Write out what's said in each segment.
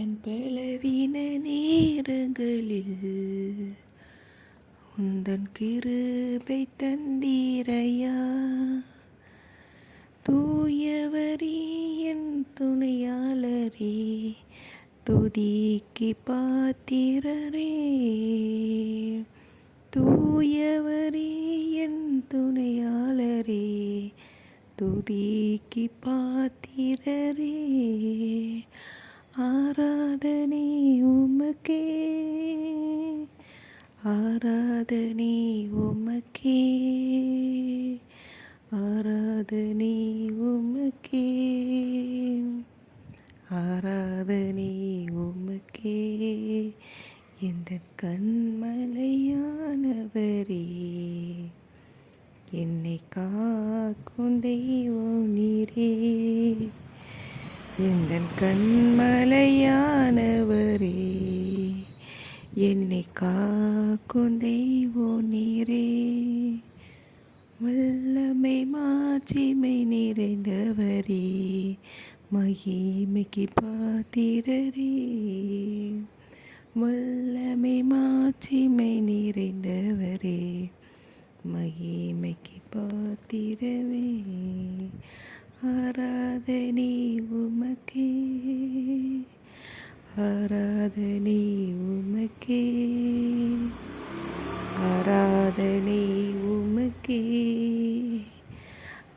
என் பலவீன நேரங்களில் உந்தன் கிருபை தண்டீரையா தூயவரே என் துணையாளரே துதிக்கு பாத்திரரே. தூயவரே என் துணையாளரே துதிக்கு பாத்திரரே. ஆராதனை உமக்கே. ஆராதனை உமக்கே. ஆராதனை உமக்கே. ஆராதனை உமக்கே. இந்த கண்மலையானவரே. என்னை காக்கும் தெய்வம் நீரே. இந்த கண்மலையானவரே என்னை காக்கும் தெய்வோ நீரே. வல்லமை மாட்சிமை நிறைந்தவரே மகிமைக்கு பாத்திரரே. வல்லமை மாட்சிமை நிறைந்தவரே மகிமைக்கு பாத்திரவே ஆராதனை உமக்கே. ஆராதனை உமக்கே. ஆராதனை உமக்கே.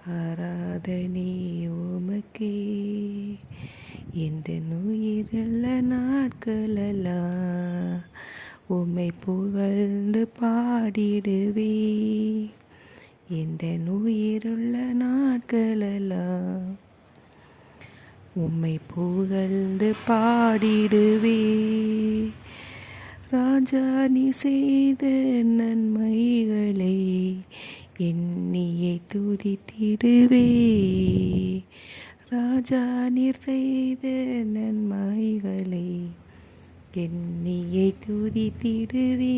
ஆராதனை உமக்கே. இந்த நுயிருள்ள நாட்களெல்லாம் உம்மை புகழ்ந்து பாடிடுவே. இந்த நுயிருள்ள நாட்களெல்லாம் உம்மை புகழ்ந்து பாடிடுவே. ராஜா நீ செய்த நன்மைகளை எண்ணியை துதித்திடுவே. ராஜா நீர் செய்த நன்மைகளை எண்ணியை துதித்திடுவே.